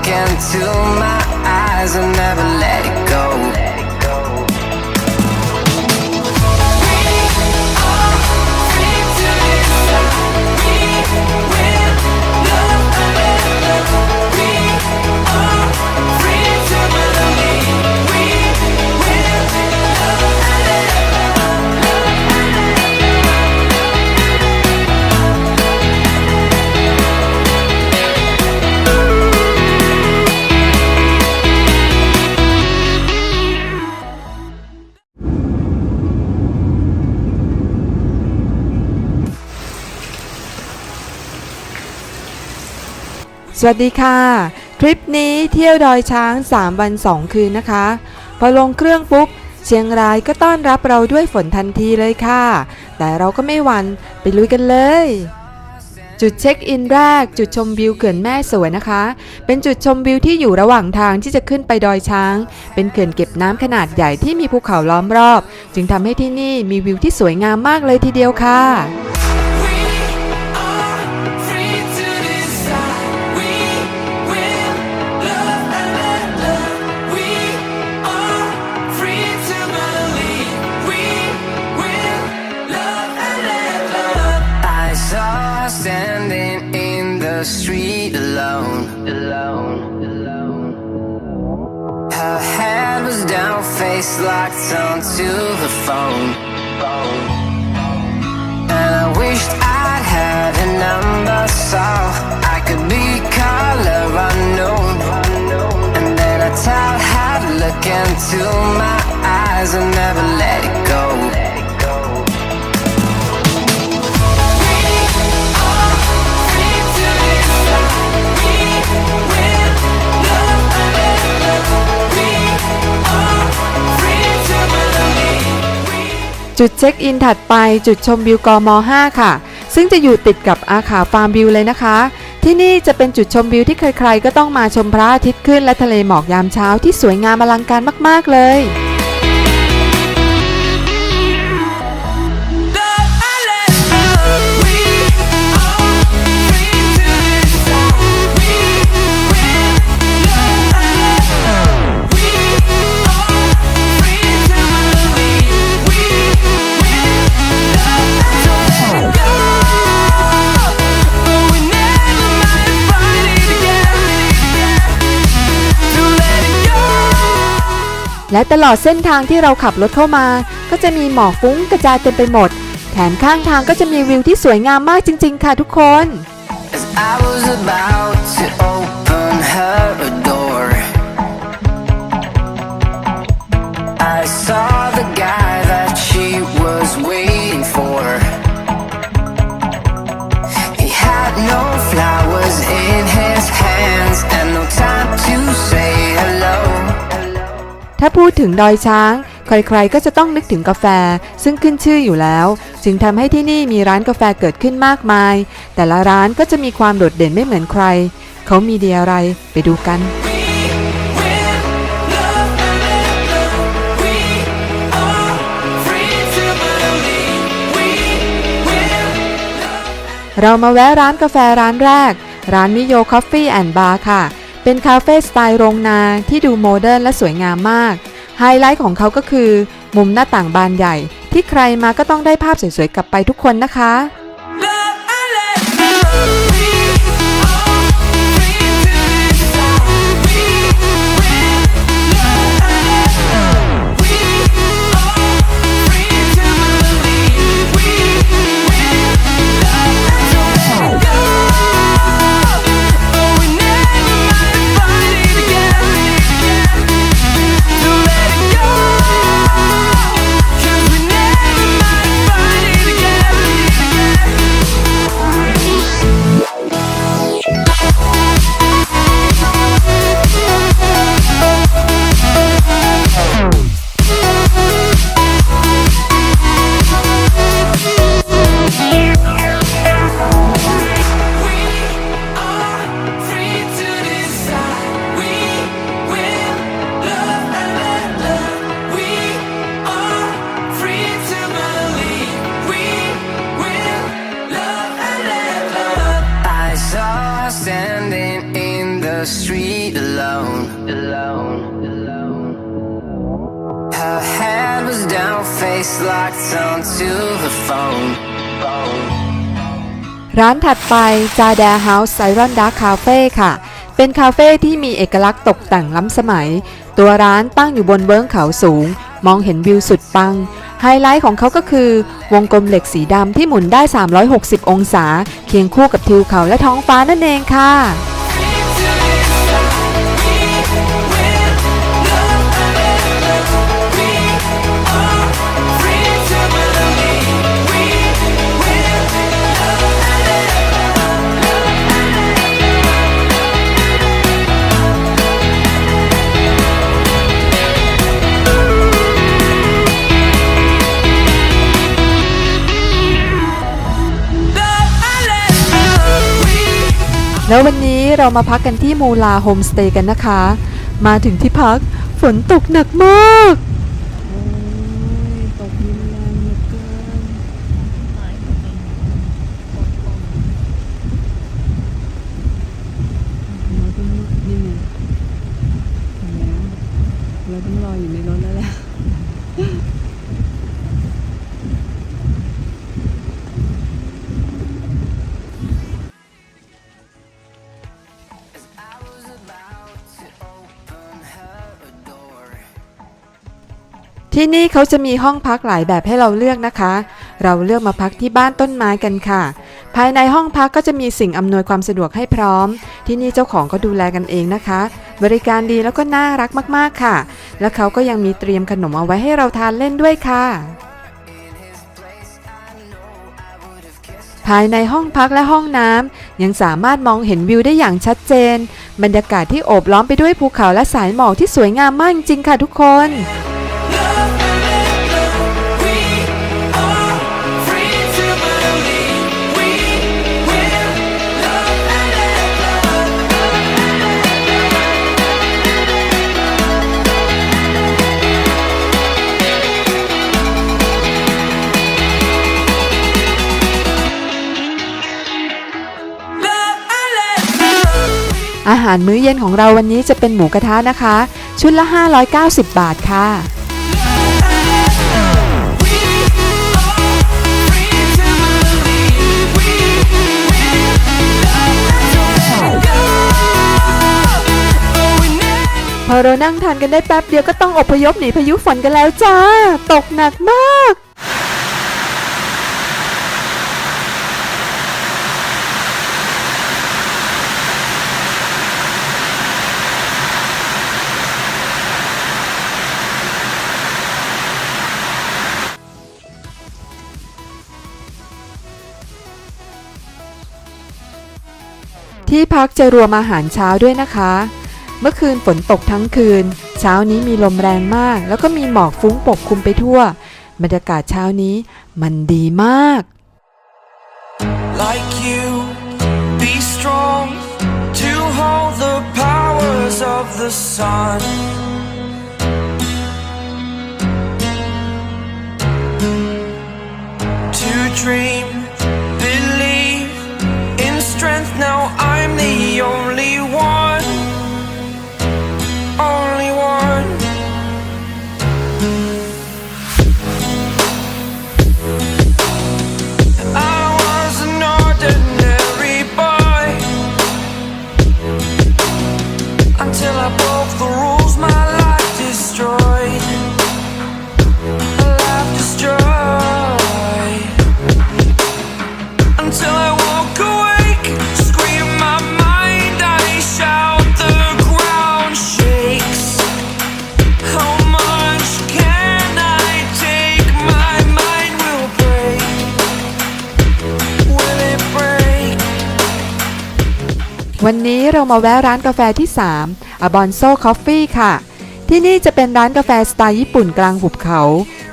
look into my eyes and never let it go. .「 สวัสดีค่ะ ทริปนี้เที่ยวดอยช้าง 3 วัน 2 คืนนะคะ พอลงเครื่องปุ๊บ เชียงรายก็ต้อนรับเราด้วยฝนทันทีเลยค่ะ แต่เราก็ไม่หวันไปลุยกันเลย จุดเช็คอินแรกจุดชมวิวเขื่อนแม่สวยนะคะ เป็นจุดชมวิวที่อยู่ระหว่างทางที่จะขึ้นไปดอยช้าง เป็นเขื่อนเก็บน้ำขนาดใหญ่ที่มีภูเขาล้อมรอบ จึงทำให้ที่นี่มีวิวที่สวยงามมากเลยทีเดียวค่ะ standing in the street alone. Alone. Alone. Her head was down, face locked onto the phone. And I wished I'd had a number so I could be color unknown. And then I tell her to look into my eyes and never let it go. จุดเช็คอินถัดไปจุดชมวิวกม 5 ค่ะ ซึ่งจะอยู่ติดกับอาขาฟาร์มวิวเลยนะคะ ที่นี่จะเป็นจุดชมวิวที่ใครๆ ก็ต้องมาชมพระอาทิตย์ขึ้นและทะเลหมอกยามเช้าที่สวยงามอลังการมาก ๆ เลย และตลอดเส้นทางที่เราขับรถเข้ามา ก็จะมีหมอกฟุ้งกระจายเต็มไปหมด แถมข้างทางก็จะมีวิวที่สวยงามมากจริง ๆ ค่ะทุกคน As I was about to open her ถ้าพูดถึงดอยช้าง ใครๆก็จะต้องนึกถึงกาแฟ ซึ่งขึ้นชื่ออยู่แล้ว จึงทำให้ที่นี่มีร้านกาแฟเกิดขึ้นมากมาย แต่ละร้านก็จะมีความโดดเด่นไม่เหมือนใคร เขามีดีอะไรไปดูกันเรามาแวะร้านกาแฟร้านแรก ร้านมิโยคอฟฟี่แอนด์บาร์ค่ะ เป็นคาเฟ่สไตล์โรงนาที่ดูโมเดิร์นและสวยงามมาก ไฮไลท์ของเขาก็คือ มุมหน้าต่างบานใหญ่ ที่ใครมาก็ต้องได้ภาพสวยๆกลับไปทุกคนนะคะ face locked onto the phone. ร้านถัดไปจาแดเฮาส์ไซรอนดาร์คาเฟ่ค่ะ เป็นคาเฟ่ที่มีเอกลักษณ์ตกแต่งล้ำสมัย ตัวร้านตั้งอยู่บนเบื้องเขาสูง มองเห็นวิวสุดปัง ไฮไลท์ของเขาก็คือ วงกลมเหล็กสีดำที่หมุนได้ 360 องศา เคียงคู่กับทิวเขาและท้องฟ้านั่นเองค่ะ แล้ววันนี้เรามาพักกันที่มูลาโฮมสเตย์กันนะคะ มาถึงที่พักฝนตกหนักมาก ที่นี่เขาจะมีห้องพักหลายแบบให้เราเลือกนะคะ เราเลือกมาพักที่บ้านต้นไม้กันค่ะ ภายในห้องพักก็จะมีสิ่งอำนวยความสะดวกให้พร้อม ที่นี่เจ้าของก็ดูแลกันเองนะคะ บริการดีแล้วก็น่ารักมากๆค่ะ และเขาก็ยังมีเตรียมขนมเอาไว้ให้เราทานเล่นด้วยค่ะ ภายในห้องพักและห้องน้ำยังสามารถมองเห็นวิวได้อย่างชัดเจน บรรยากาศที่โอบล้อมไปด้วยภูเขาและสายหมอกที่สวยงามมากจริงค่ะทุกคน หารมื้อเย็นของเราวันนี้จะเป็นหมูกระทะนะคะ ชุดละ 590 บาทค่ะพอเรานั่งทานกันได้แป๊บเดียวก็ต้องอพยพหนีพายุฝนกันแล้วจ้า ตกหนักมาก ที่พักจะรวมอาหารเช้าด้วยนะคะ เมื่อคืนฝนตกทั้งคืน เช้านี้มีลมแรงมาก แล้วก็มีหมอกฟุ้งปกคลุมไปทั่ว บรรยากาศเช้านี้มันดีมาก like you. Be strong to hold the powers of the sun. To dream, believe in strength. Now I มาแวะร้านกาแฟที่3 a b o n z o Coffee ค่ะ ที่นี่จะเป็นร้านกาแฟสไตล์ญี่ปุ่นกลางหุบเขา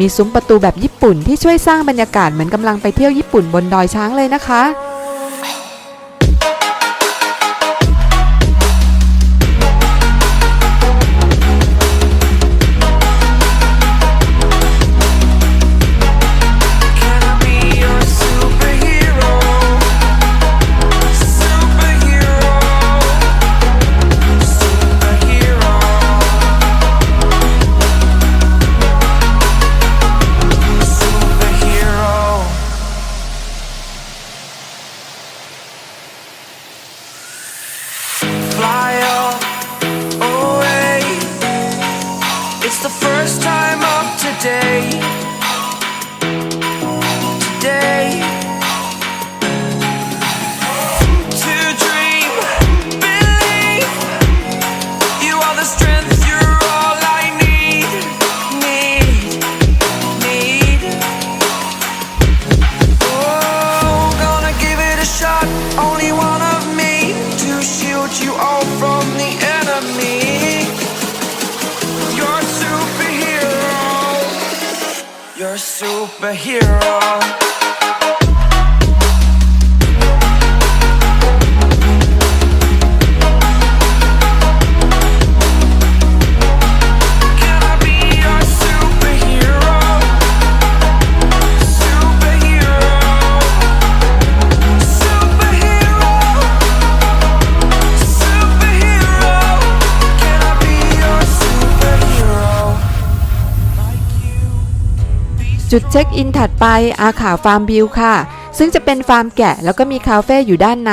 มีซุ้มประตูแบบญี่ปุ่นที่ช่วยสร้างบรรยากาศเหมือนกำลังไปเที่ยวญี่ปุ่นบนดอยช้างเลยนะคะ first time up today. จุดเช็คอินถัดไปอาขาวฟาร์มวิวค่ะ ซึ่งจะเป็นฟาร์มแกะแล้วก็มีคาเฟ่อยู่ด้านใน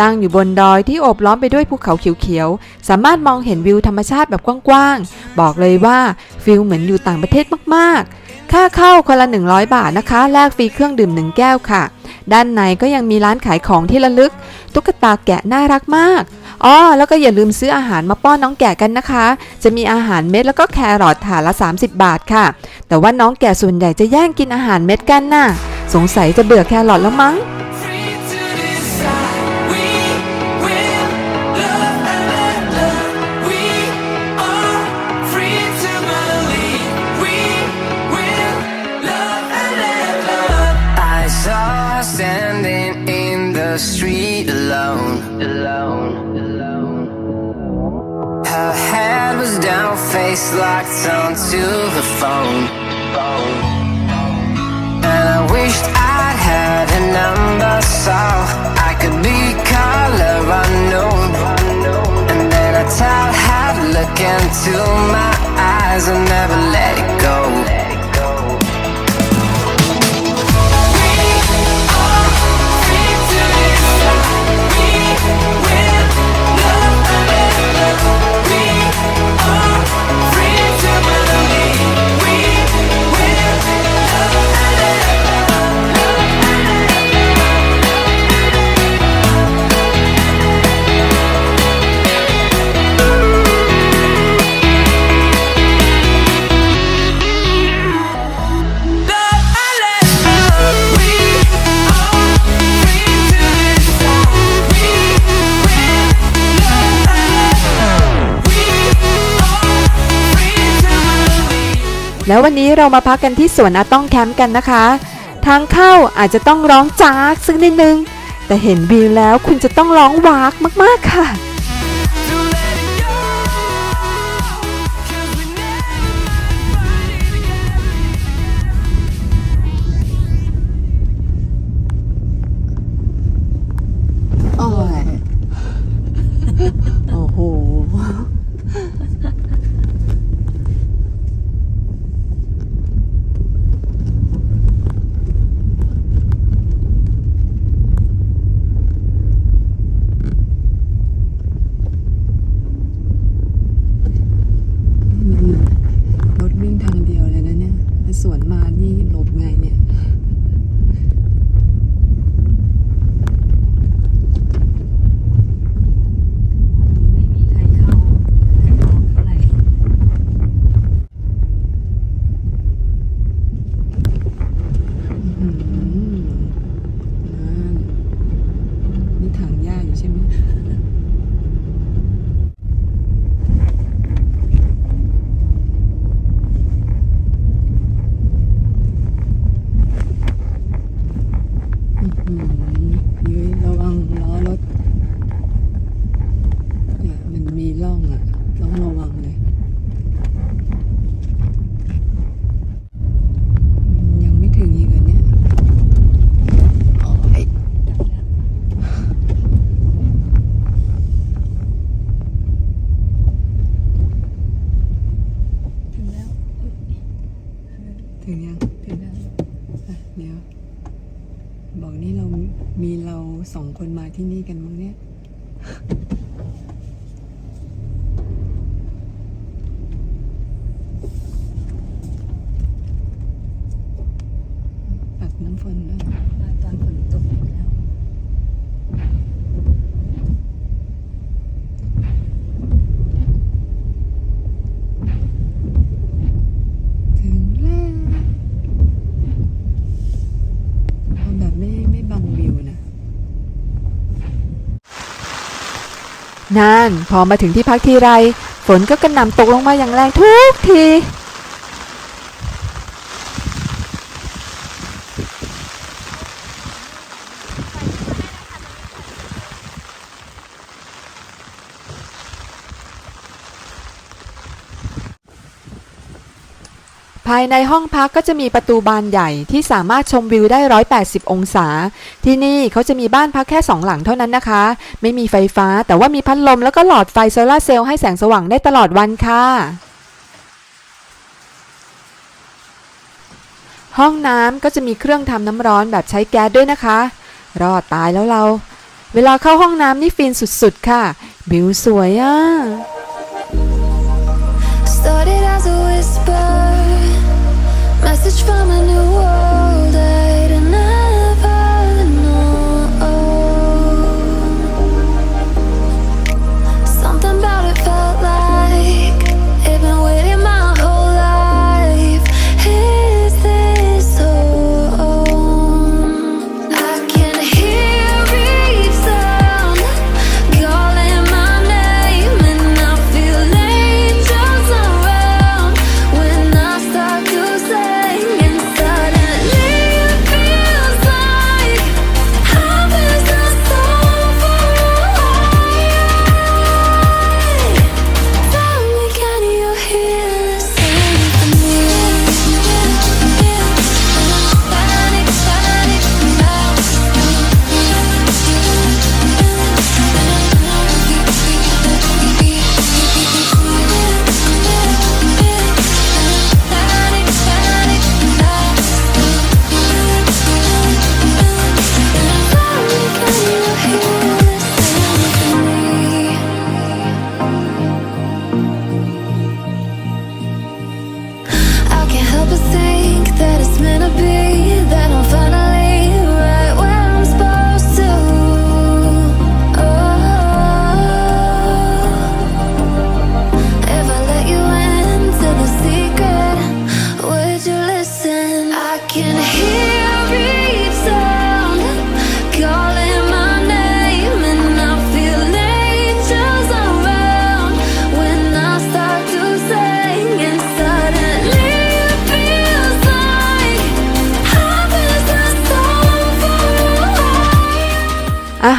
ตั้งอยู่บนดอยที่โอบล้อมไปด้วยภูเขาเขียวๆ สามารถมองเห็นวิวธรรมชาติแบบกว้างๆ บอกเลยว่าฟิลเหมือนอยู่ต่างประเทศมากๆ ค่าเข้าคนละ100 บาทนะคะ แลกฟรีเครื่องดื่ม1แก้วค่ะ ด้านในก็ยังมีร้านขายของที่ระลึก ตุ๊กตาแกะน่ารักมากอ๋อแล้วก็อย่าลืมซื้ออาหารมาป้อนน้องแกะกันนะคะ จะมีอาหารเม็ดแล้วก็แครอทถาละ 30 บาทค่ะ แต่ว่าน้องแกะส่วนใหญ่จะแย่งกินอาหารเม็ดกันน่ะ สงสัยจะเบื่อแครอทแล้วมั้ง the street alone, alone, alone. Her head was down, face locked onto her phone. And I wished I'd had a number so I could be color unknown. And then I tell her look into my eyes and never let it go. แล้ววันนี้เรามาพักกันที่สวนอาต้องแคมป์กันนะคะ ทางเข้าอาจจะต้องร้องจากสักนิดนึง แต่เห็นวิวแล้วคุณจะต้องร้องวากมากๆค่ะ ฝนด้วยมาตอนฝนตกแล้ว ถึงแล้วเอาแบบไม่ไม่บังวิวนะนั่นพอมาถึงที่พักทีไร ฝนก็กระหน่ำตกลงมาอย่างแรงทุกทีายในห้องพักก็จะมีประตูบานใหญ่ที่สามารถชมวิวได้ 180 องศา ที่นี่เขาจะมีบ้านพักแค่ 2 หลังเท่านั้นนะคะ ไม่มีไฟฟ้าแต่ว่ามีพัดลมแล้วก็หลอดไฟโซลาเซลล์ให้แสงสว่างได้ตลอดวันค่ะ ห้องน้ำก็จะมีเครื่องทำน้ำร้อนแบบใช้แก๊สด้วยนะคะ รอดตายแล้วเรา เวลาเข้าห้องน้ำนี่ฟินสุดๆค่ะวิวสวยอะ Started as a whisper, search a new world.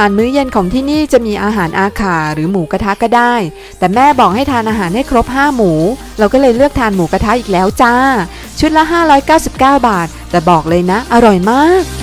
าหารมื้อเย็นของที่นี่จะมีอาหารอาขาหรือหมูกระทะก็ได้ แต่แม่บอกให้ทานอาหารให้ครบ 5 หมู เราก็เลยเลือกทานหมูกระทะอีกแล้วจ้า ชุดละ 599 บาท แต่บอกเลยนะ อร่อยมาก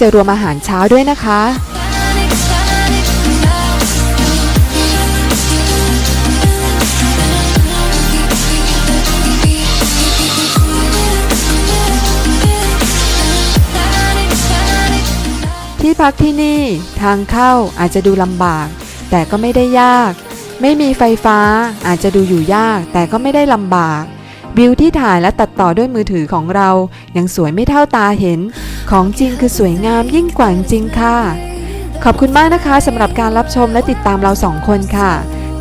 จะรวมอาหารเช้าด้วยนะคะ ที่พักที่นี่ทางเข้าอาจจะดูลำบาก แต่ก็ไม่ได้ยาก ไม่มีไฟฟ้าอาจจะดูอยู่ยาก แต่ก็ไม่ได้ลำบากวิวที่ถ่ายและตัดต่อด้วยมือถือของเรา ยังสวยไม่เท่าตาเห็น ของจริงคือสวยงามยิ่งกว่าจริงค่ะ ขอบคุณมากนะคะสำหรับการรับชมและติดตามเราสองคนค่ะ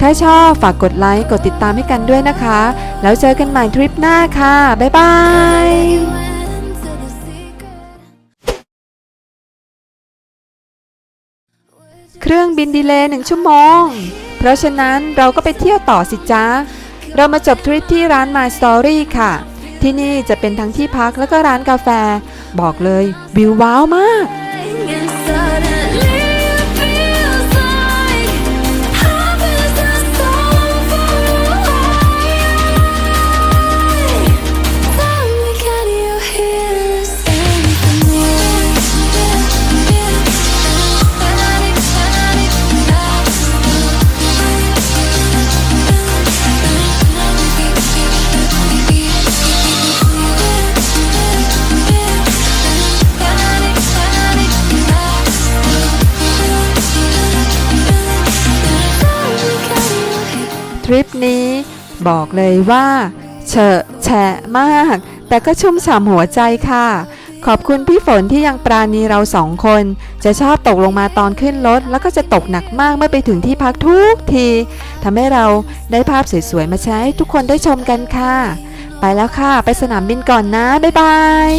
ถ้าชอบฝากกดไลค์กดติดตามให้กันด้วยนะคะ แล้วเจอกันใหม่ทริปหน้าค่ะ บ๊ายบายเครื่องบินดีเลย์หนึ่งชั่วโมง เพราะฉะนั้นเราก็ไปเที่ยวต่อสิจ๊ะเรามาจบทริปที่ร้าน My Story ค่ะ ที่นี่จะเป็นทั้งที่พักแล้วก็ร้านกาแฟ บอกเลยวิวว้าวมาก ทริปนี้ บอกเลยว่าเฉอะแฉะมาก แต่ก็ชุ่มฉ่ำหัวใจค่ะ ขอบคุณพี่ฝนที่ยังปราณีเราสองคน จะชอบตกลงมาตอนขึ้นรถแล้วก็จะตกหนักมากเมื่อไปถึงที่พักทุกทีทำให้เราได้ภาพสวยๆมาใช้ให้ทุกคนได้ชมกันค่ะ ไปแล้วค่ะ ไปสนามบินก่อนนะ บ๊ายบาย